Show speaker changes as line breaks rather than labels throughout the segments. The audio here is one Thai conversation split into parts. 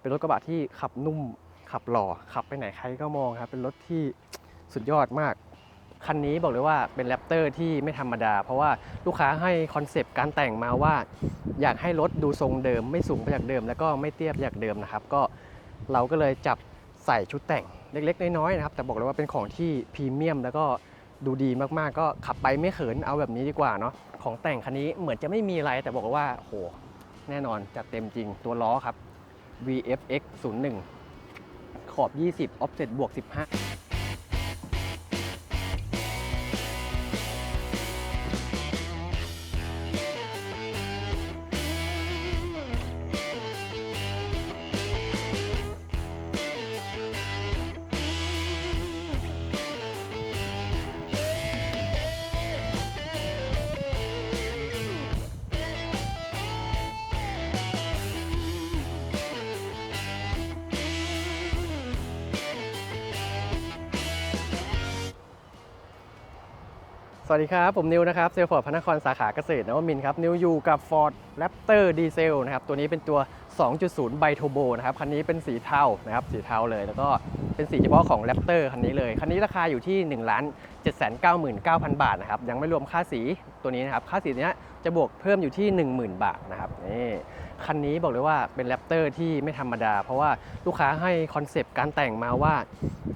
เป็นรถกระบะที่ขับนุ่ม ขับหล่อ ขับไปไหนใครก็มองครับ เป็นรถที่สุดยอดมาก คันนี้บอกเลยว่าเป็นแรปเตอร์ที่ไม่ธรรมดา เพราะว่าลูกค้าให้คอนเซปต์การแต่งมาว่า อยากให้รถดูทรงเดิม ไม่สูงไปจากเดิม แล้วก็ไม่เตี้ยไปจากเดิมนะครับ ก็เราก็เลยจับใส่ชุดแต่งเล็กๆ น้อยๆนะครับ แต่บอกเลยว่าเป็นของที่พรีเมียมแล้วก็ดูดีมากๆ ก็ขับไปไม่เขินเอาแบบนี้ดีกว่าเนาะของแต่งคันนี้เหมือนจะไม่มีอะไรแต่บอกเลยว่าโหแน่นอนจัดเต็มจริงตัวล้อครับ VFX 01 ขอบ 20 offset บวก 15 สวัสดีครับ ผมนิวนะครับเซลฟอร์ดพระนครสาขาเกษตรนวมินครับ นิวอยู่กับ Ford Raptor Diesel นะครับ ตัวนี้เป็นตัว 2.0 ไบโทโบนะครับ คันนี้เป็นสีเทานะครับ สีเทาเลย แล้วก็เป็นสีเฉพาะของ Raptor คันนี้เลย คันนี้ราคาอยู่ที่ 1 7 9 9 0 0 0 บาทนะครับ ยังไม่รวมค่าสีตัวนี้นะครับ ค่าสีเนี้ยจะบวกเพิ่มอยู่ที่ 10,000 บาทนะครับนี่คันนี้บอกเลยว่าเป็นแรปเตอร์ที่ไม่ธรรมดา เพราะว่าลูกค้าให้คอนเซปต์การแต่งมาว่า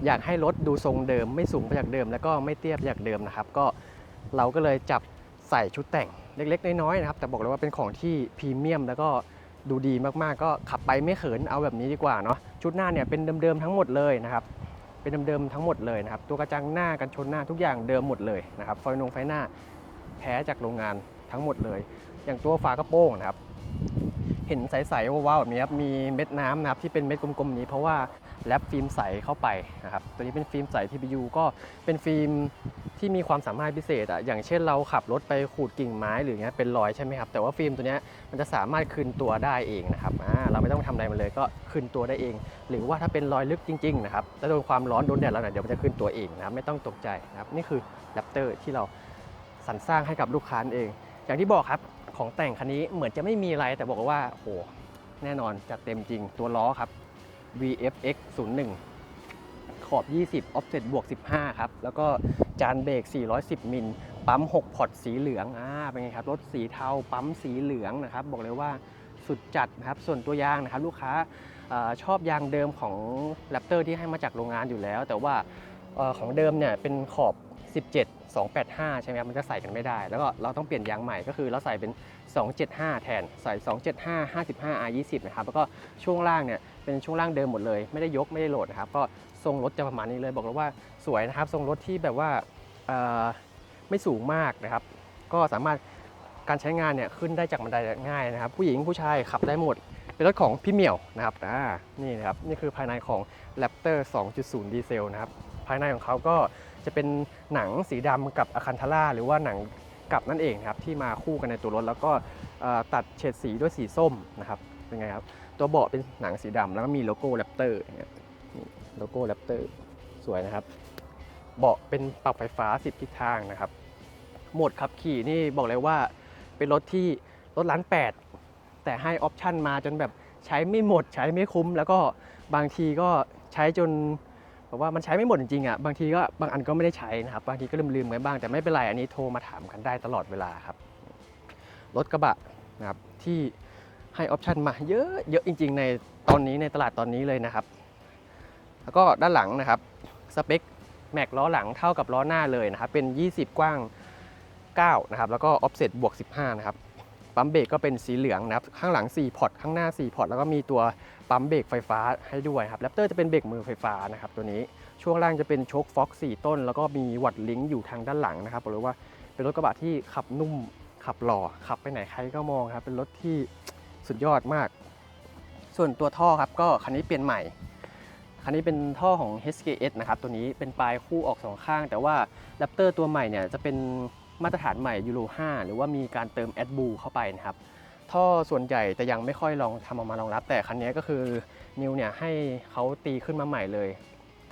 อยากให้รถดูทรงเดิม ไม่สูงไปจากเดิม แล้วก็ไม่เตี้ยไปจากเดิมนะครับก็ เราก็เลยจับใส่ชุดแต่งเล็กๆ น้อยๆนะครับ แต่บอกเลยว่าเป็นของที่พรีเมียมแล้วก็ดูดีมากๆ ก็ขับไปไม่เขินเอาแบบนี้ดีกว่าเนาะชุดหน้าเนี่ยเป็นเดิมๆทั้งหมดเลยนะครับเป็นเดิมๆทั้งหมดเลยนะครับตัวกระจังหน้ากันชนหน้าทุกอย่างเดิมหมดเลยนะครับไฟนงไฟหน้าแท้จากโรงงานทั้งหมดเลย อย่างตัวฝากระโปรงนะครับเห็นใสๆว้าวแบบนี้ครับมีเม็ดน้ำนะครับที่เป็นเม็ดกลมๆนี้เพราะว่า แรปฟิล์มใสเข้าไปนะครับตัวนี้เป็นฟิล์มใส TPU ก็เป็นฟิล์มที่มีความสามารถพิเศษอะอย่างเช่นเราขับรถไปขูดกิ่งไม้หรือเงี้ยเป็นรอยใช่ไหมครับแต่ว่าฟิล์มตัวนี้มันจะสามารถคืนตัวได้เองนะครับอ่าเราไม่ต้องทำอะไรมันเลยก็คืนตัวได้เอง หรือว่าถ้าเป็นรอยลึกจริงๆนะครับแล้วโดนความร้อนโดนแดดแล้วเนี่ยเดี๋ยวมันจะคืนตัวเองนะครับไม่ต้องตกใจนะครับนี่คือแรปเตอร์ที่เราสรรสร้างให้กับลูกค้าเอง อย่างที่บอกครับของแต่งคันนี้เหมือนจะไม่มีอะไรแต่บอกว่าโอ้โหแน่นอนจัดเต็มจริงตัวล้อครับ VFX 01 ขอบ 20 offset บวก 15 ครับ แล้วก็จานเบรก 410 มิล ปั๊ม 6 พอร์ตสีเหลือง อ่า เป็นไงครับ รถสีเทา ปั๊มสีเหลืองนะครับ บอกเลยว่าสุดจัดนะครับ ส่วนตัวยางนะครับ ลูกค้าอชอบยางเดิมของ Raptor ที่ให้มาจากโรงงานอยู่แล้ว แต่ว่าอของเดิมเนี่ยเป็นขอบ 17 285 ใช่ไหมครับมันจะใส่กันไม่ได้ แล้วก็เราต้องเปลี่ยนยางใหม่ก็คือเราใส่เป็น 275 แทนใส่ 275 55 R20 นะครับแล้วก็ช่วงล่างเนี่ยเป็นช่วงล่างเดิมหมดเลย ไม่ได้ยกไม่ได้โหลดนะครับก็ทรงรถจะประมาณนี้เลยบอกเลยว่าสวยนะครับทรงรถที่แบบว่าไม่สูงมากนะครับ ก็สามารถการใช้งานเนี่ยขึ้นได้จากบันไดง่ายนะครับ ผู้หญิงผู้ชายขับได้หมด เป็นรถของพี่เหมี่ยวนะครับอ่านี่นะครับนี่คือภายในของ Raptor 2.0 ดีเซลนะครับภายในของเขาก็ จะเป็นหนังสีดำกับอะคันทาร่าหรือว่าหนังกับนั่นเองนะครับที่มาคู่กันในตัวรถ แล้วก็ตัดเฉดสีด้วยสีส้มนะครับเป็นไงครับตัวเบาะเป็นหนังสีดำแล้วก็มีโลโก้แรปเตอร์นี่โลโก้แรปเตอร์สวยนะครับ เบาะเป็นปรับไฟฟ้า 10 ทิศทางนะครับโหมดขับขี่นี่บอกเลยว่าเป็นรถที่รถล้านแปดแต่ให้ออปชันมาจนแบบใช้ไม่หมดใช้ไม่คุ้ม แล้วก็บางทีก็ใช้จน แบบว่ามันใช้ไม่หมดจริงๆอะบางทีก็บางอันก็ไม่ได้ใช้นะครับบางทีก็ลืมๆไว้บ้างแต่ไม่เป็นไรอันนี้โทรมาถามกันได้ตลอดเวลาครับรถกระบะนะครับที่ให้ออปชันมาเยอะเยอะจริง ๆ ในตอนนี้ในตลาดตอนนี้เลยนะครับ แล้วก็ด้านหลังนะครับสเปคแม็กล้อหลังเท่ากับล้อหน้าเลยนะครับเป็น 20 กว้าง 9 นะครับ แล้วก็ออฟเซตบวก 15 นะครับ ปั๊มเบรกก็เป็นสีเหลืองนะครับ ข้างหลัง 4 พอร์ต ข้างหน้า 4 พอร์ต แล้วก็มีตัวปั๊มเบรกไฟฟ้าให้ด้วยครับแรปเตอร์จะเป็นเบรกมือไฟฟ้านะครับตัวนี้ ช่วงล่างจะเป็นโชคฟ็อก4ต้น แล้วก็มีวัดลิงก์อยู่ทางด้านหลังนะครับบอกเลยว่าเป็นรถกระบะที่ขับนุ่ม ขับหล่อ ขับไปไหนใครก็มองครับ เป็นรถที่สุดยอดมาก ส่วนตัวท่อครับก็คันนี้เปลี่ยนใหม่ คันนี้เป็นท่อของ HKS นะครับตัวนี้เป็นปลายคู่ออกสองข้าง แต่ว่า Raptor ตัวใหม่เนี่ยจะเป็น มาตรฐานใหม่ยูโร 5 หรือว่ามีการเติม a d b l u เข้าไปนะครับท่อส่วนใหญ่แต่ยังไม่ค่อยลองทำออกมารองรับ แต่คันนี้ก็คือนิวเนี่ยให้เขาตีขึ้นมาใหม่เลย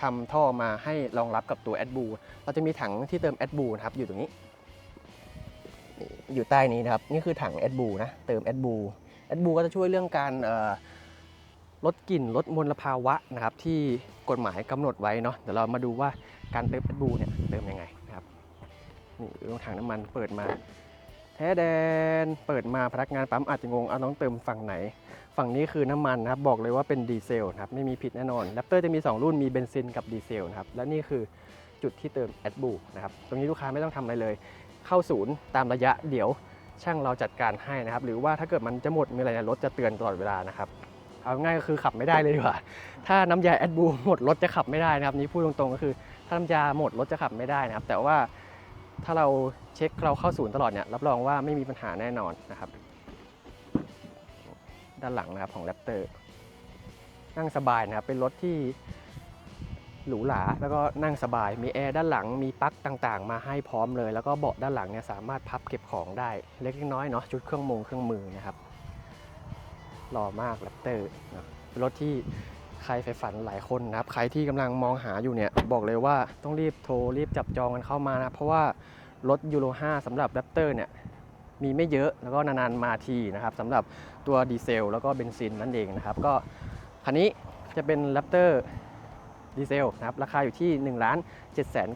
ทำท่อมาให้รองรับกับตัว a d b l u เราจะมีถังที่เติม a d b l u นะครับอยู่ตรงนี้ อยู่ใต้นี้นะครับนี่คือถัง a d b l u นะเติม a d b l u a d b l u ก็จะช่วยเรื่องการลดกลิ่นลดมลภาวะนะครับที่กฎหมายกำหนดไว้เนาะเดี๋ยวเรามาดูว่าการเติมแอดบูเนี่ยเติมยังไง นะครับนี่เรื่องถังน้ำมันเปิดมา แท้แดนเปิดมาพนักงานปั๊มอาจจะงงเอาน้องเติมฝั่งไหน ฝั่งนี้คือน้ำมันนะครับบอกเลยว่าเป็นดีเซลนะครับไม่มีผิดแน่นอนแรปเตอร์จะมี 2 รุ่นมีเบนซินกับดีเซลนะครับและนี่คือจุดที่เติมแอดบูนะครับตรงนี้ลูกค้าไม่ต้องทำอะไรเลย เข้าศูนย์ตามระยะเดี๋ยวช่างเราจัดการให้นะครับ หรือว่าถ้าเกิดมันจะหมดมีอะไรรถจะเตือนตลอดเวลานะครับเอาง่ายก็คือขับไม่ได้เลยดีกว่า ถ้าน้ำยาแอดบูหมดรถจะขับไม่ได้นะครับ นี่พูดตรงๆก็คือ ถ้าน้ำยาหมดรถจะขับไม่ได้นะครับ แต่ว่า ถ้าเราเช็คเราเข้าศูนย์ตลอดเนี่ยรับรองว่าไม่มีปัญหาแน่นอนนะครับ ด้านหลังนะครับของแรปเตอร์นั่งสบายนะครับเป็นรถที่หรูหราแล้วก็นั่งสบาย มีแอร์ด้านหลังมีปลั๊กต่างๆ มาให้พร้อมเลย แล้วก็เบาะด้านหลังเนี่ยสามารถพับเก็บของได้ เล็กน้อยเนาะชุดเครื่องมงเครื่องมือนะครับหล่อมากแรปเตอร์นะเป็นรถที่ ใครใฝ่ฝันหลายคนนะครับ ใครที่กำลังมองหาอยู่เนี่ย บอกเลยว่าต้องรีบโทรรีบจับจองกันเข้ามานะ เพราะว่ารถยูโร 5สำหรับแรปเตอร์เนี่ย มีไม่เยอะแล้วก็นานๆมาทีนะครับสำหรับตัวดีเซล แล้วก็เบนซินนั่นเองนะครับ ก็คันนี้จะเป็นแรปเตอร์ดีเซลนะครับ ราคาอยู่ที่ 1 7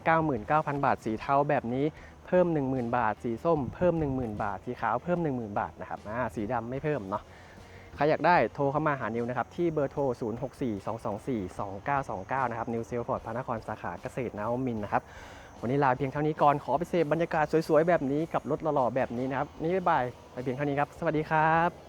9 9 0 0 0 บาท สีเทาแบบนี้เพิ่ม 10,000 บาท สีส้มเพิ่ม 10,000 บาท สีขาวเพิ่ม 10,000 บาทนะครับสีดำไม่เพิ่มเนาะ ใครอยากได้โทรเข้ามาหานิวนะครับ ที่เบอร์โทร 0642242929 นะครับ นิวเซลฟอร์ดพระนครสาขาเกษตรนวมินนะครับ วันนี้ลาเพียงเท่านี้ก่อน ขอไปเสพบรรยากาศสวยๆ แบบนี้กับรถหล่อๆแบบนี้นะครับ นี่บ๊ายบาย ไปเพียงเท่านี้ครับ สวัสดีครับ